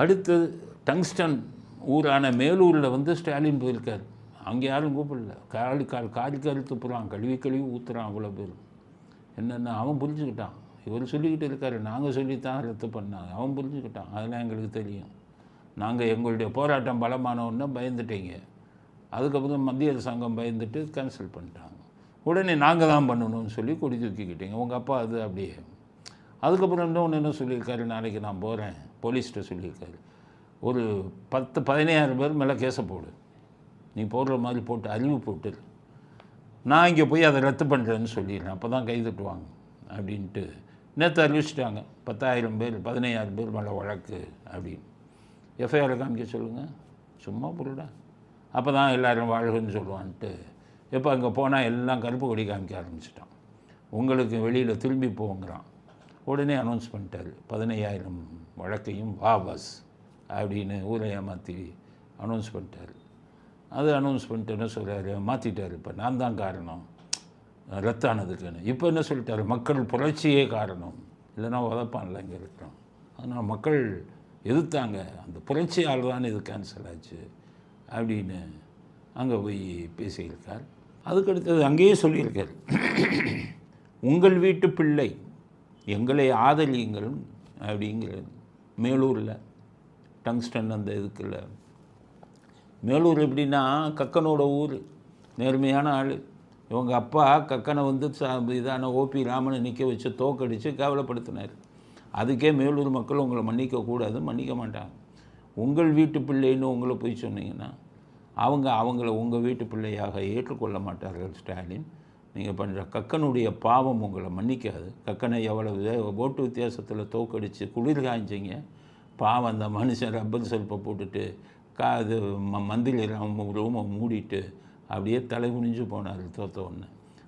அடுத்தது டங்ஸ்டன் ஊரான மேலூரில் வந்து ஸ்டாலின் போயிருக்கார். அங்கே யாரும் கூப்பிடல. காலி கால் காலி காலி துப்புறான் கழுவி கழுவி ஊற்றுறான் அவ்வளோ பேர். என்னென்ன அவன் புரிஞ்சுக்கிட்டான். இவர் சொல்லிக்கிட்டு இருக்காரு. நாங்கள் சொல்லித்தான் ரத்து பண்ணாங்க. அவன் புரிஞ்சுக்கிட்டான். அதெல்லாம் எங்களுக்கு தெரியும். நாங்கள் எங்களுடைய போராட்டம் பலமானவுடனே பயந்துட்டீங்க. அதுக்கப்புறம் மத்திய அரசாங்கம் பயந்துட்டு கேன்சல் பண்ணிட்டாங்க. உடனே நாங்கள் தான் பண்ணணும்னு சொல்லி கொடி தூக்கிக்கிட்டீங்க. உங்கள் அப்பா அது அப்படியே. அதுக்கப்புறம் இன்னொன்று என்ன சொல்லியிருக்காரு? நாளைக்கு நான் போகிறேன் போலீஸ்கிட்ட சொல்லியிருக்காரு. ஒரு பத்து பதினையாயிரம் பேர் மேலே கேஸை போடு. நீ போடுற மாதிரி போட்டு அறிவு போட்டுரு நான் இங்கே போய் அதை ரத்து பண்ணுறேன்னு சொல்லிடுறேன். அப்போ தான் கை தட்டுவாங்க அப்படின்ட்டு நேற்று அறிவிச்சிட்டாங்க. பத்தாயிரம் பேர் பதினையாயிரம் பேர் மேலே வழக்கு அப்படின்னு. எஃப்ஐஆர் காமிக்க சொல்லுங்கள் சும்மா பொருடா அப்போ தான் எல்லோரும் வாழ்கன்னு சொல்லுவான்ட்டு. எப்போ அங்கே போனால் எல்லாம் கருப்பு கொடி காமிக்க ஆரம்பிச்சிட்டான். உங்களுக்கு வெளியில் திரும்பி போங்கிறான். உடனே அனௌன்ஸ் பண்ணிட்டாரு. பதினையாயிரம் வழக்கையும் வா பாஸ் அப்படின்னு ஊரை ஏமாற்றி அனௌன்ஸ் பண்ணிட்டார். அது அனௌன்ஸ் பண்ணிட்டு என்ன சொல்கிறாரு மாற்றிட்டார் இப்போ நான் தான் காரணம். ரத்தானதுக்குன்னு இப்போ என்ன சொல்லிட்டாரு? மக்கள் புரட்சியே காரணம். இல்லைன்னா உதப்பான்ல இங்கே இருக்கிறோம் அதனால் மக்கள் எதிர்த்தாங்க. அந்த புரட்சியால் தான் இது கேன்சல் ஆச்சு அப்படின்னு அங்கே போய் பேசியிருக்கார். அதுக்கடுத்தது அங்கேயே சொல்லியிருக்கார். உங்கள் வீட்டு பிள்ளை எங்களை ஆதரியுங்கள் அப்படிங்கிறது மேலூரில் டங்ஸ்டன் அந்த இதுக்குள்ள. மேலூர் எப்படின்னா கக்கனோட ஊர் நேர்மையான ஆள். இவங்க அப்பா கக்கனை வந்து இதான ஓபி ராமனை நிற்க வச்சு தோக்கடித்து கேவலப்படுத்தினார். அதுக்கே மேலூர் மக்கள் உங்களை மன்னிக்கக்கூடாது மன்னிக்க மாட்டாங்க. உங்கள் வீட்டு பிள்ளைன்னு உங்களை போய் சொன்னீங்கன்னா அவங்க அவங்கள உங்கள் வீட்டு பிள்ளையாக ஏற்றுக்கொள்ள மாட்டார்கள் ஸ்டாலின். நீங்கள் பண்ணுற கக்கனுடைய பாவம் உங்களை மன்னிக்காது. கக்கனை எவ்வளவு ஓட்டு வித்தியாசத்தில் தோக்கடித்து குளிர் காய்ச்சிங்க பாவம் அந்த மனுஷன் ரப்பர் செல்ப்பை போட்டுட்டு கா இது ம மந்திரி ரூமை மூடிட்டு அப்படியே தலை குனிஞ்சு போனார் தோத்த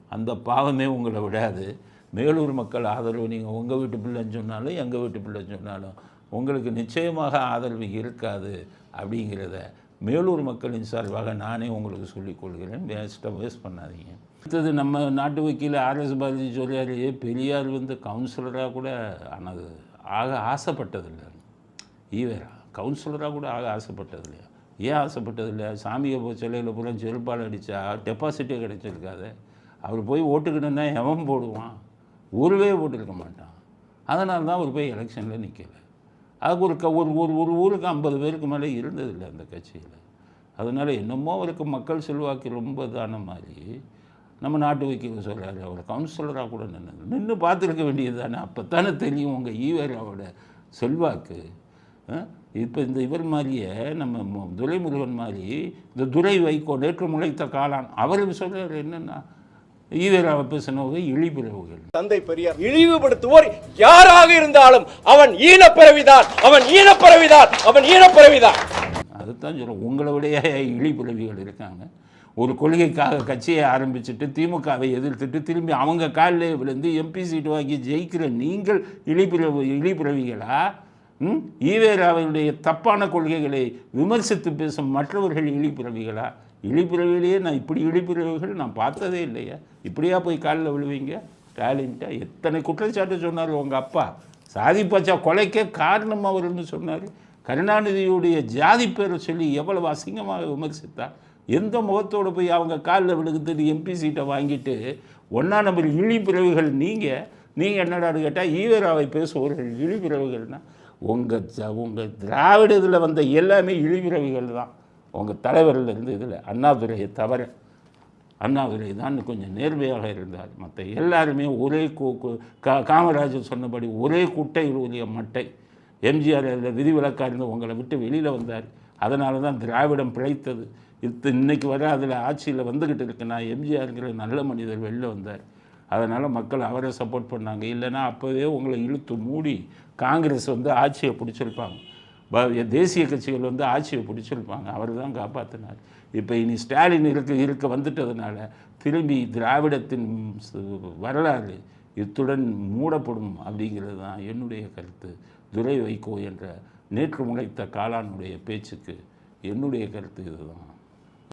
அந்த பாவமே உங்களை விடாது. மேலூர் மக்கள் ஆதரவு நீங்கள் உங்கள் வீட்டு பிள்ளைன்னு சொன்னாலும் எங்கள் வீட்டு பிள்ளைன்னு சொன்னாலும் உங்களுக்கு நிச்சயமாக ஆதரவு இருக்காது அப்படிங்கிறத மேலூர் மக்களின் சார்பாக நானே உங்களுக்கு சொல்லிக் கொள்கிறேன் வேஸ்ட்டாக வேஸ்ட் பண்ணாதீங்க. அடுத்தது நம்ம நாட்டு வக்கீல் ஆர்எஸ் பாலாஜி சொல்லியாரு பெரியார் வந்து கவுன்சிலராக கூட ஆனது ஆக ஆசைப்பட்டதில்லை. ஈவேரா கவுன்சிலராக கூட ஆக ஆசைப்பட்டது இல்லையா ஏன் ஆசைப்பட்டது இல்லையா சாமியை போய் சிலையில் பூரா செருப்பால் அடித்தா டெபாசிட்டே கிடைச்சிருக்காது. அவர் போய் ஓட்டுக்கணுன்னா எவன் போடுவான்? ஒருவே போட்டிருக்க மாட்டான். அதனால தான் அவர் போய் எலெக்ஷனில் நிற்கலை அது ஒரு க- ஒரு ஒரு ஒரு ஊருக்கு ஐம்பது பேருக்கு மேலே இருந்ததில்லை அந்த கட்சியில். அதனால் என்னமோ அவருக்கு மக்கள் செல்வாக்கு ரொம்ப தான மாதிரி நம்ம நாட்டு வைக்கிற சொல்கிறாரு அவர் கவுன்சிலராக கூட நின்று நின்று பார்த்துருக்க வேண்டியது தானே அப்போ தானே தெரியும் உங்கள் ஈவேராவோட செல்வாக்கு. இப்போ இந்த இவர் மாதிரியே நம்ம துரைமுருகன் மாதிரி இந்த துரை வைகோ நேற்று முளைத்த காளான் அவர் சொல்கிறார் என்னென்னா ஈவேராவை பேசினவங்க இழிபிறவுகள். தந்தை பெரியார் இழிவுபடுத்துவோர் யாராக இருந்தாலும் அவன் ஈனப்பிறவிதான் அவன் ஈனப்பிறவிதான் அவன் ஈனப்பிறவிதான். அதுதான் சொல்கிறேன் உங்களை விடைய இழிபிறவிகள் இருக்காங்க. ஒரு கொள்கைக்காக கட்சியை ஆரம்பிச்சுட்டு திமுகவை எதிர்த்துட்டு திரும்பி அவங்க காலில் விழுந்து எம்பி சீட்டு வாங்கி ஜெயிக்கிற நீங்கள் இழிபிறவு இழிபிறவிகளா? ம்? ஈவேராவுடைய தப்பான கொள்கைகளை விமர்சித்து பேசும் மற்றவர்கள் இழிபிறவிகளா? இழிபிறவிலேயே நான் இப்படி இழிபிறவிகள் நான் பார்த்ததே இல்லையா. இப்படியா போய் காலில் விழுவீங்க? ஸ்டாலின்ட்ட எத்தனை குற்றச்சாட்டு சொன்னார் உங்கள் அப்பா? சாதி பச்சா கொலைக்கே காரணம் அவர்னு சொன்னார். கருணாநிதியுடைய ஜாதி பேரை சொல்லி எவ்வளவு அசிங்கமாக விமர்சித்தார் எந்த முகத்தோடு போய் அவங்க காலில் விழுகுறது எம்பி சீட்டை வாங்கிட்டு ஒன்றா நம்பர் இழிப்பிறவுகள் நீங்கள் நீங்கள் என்னடான்னு கேட்டால் ஈவராவை பேசுபவர்கள் இழிபிறவிகள்னா உங்கள் உங்கள் திராவிட இதில் வந்த எல்லாமே இழிபிறவிகள் தான். உங்கள் தலைவர்லேருந்து இதில் அண்ணாதுரையை தவிர அண்ணாதுரை தான் கொஞ்சம் நேர்மையாக இருந்தார். மற்ற எல்லாருமே ஒரே கு கா காமராஜர் சொன்னபடி ஒரே குட்டையில் ஊதிய மட்டை. எம்ஜிஆர் அதில் விதிவிலக்காக இருந்து உங்களை விட்டு வெளியில் வந்தார். அதனால தான் திராவிடம் பிழைத்தது. இது இன்னைக்கு வர அதில் ஆட்சியில் வந்துக்கிட்டு இருக்குன்னா எம்ஜிஆருங்கிற நல்ல மனிதர் வெளில வந்தார். அதனால் மக்கள் அவரை சப்போர்ட் பண்ணாங்க. இல்லைன்னா அப்போவே உங்களை இழுத்து மூடி காங்கிரஸ் வந்து ஆட்சியை பிடிச்சிருப்பாங்க. தேசிய கட்சிகள் வந்து ஆட்சியை பிடிச்சிருப்பாங்க. அவர் தான் காப்பாற்றினார் இப்போ இனி ஸ்டாலின் இருக்க இருக்க வந்துட்டதுனால திரும்பி திராவிடத்தின் சு- வரலாறு இத்துடன் மூடப்படும் அப்படிங்கிறது தான் என்னுடைய கருத்து. துரை வைகோ என்ற நேற்று முளைத்த காளானுடைய பேச்சுக்கு என்னுடைய கருத்து இதுதான்.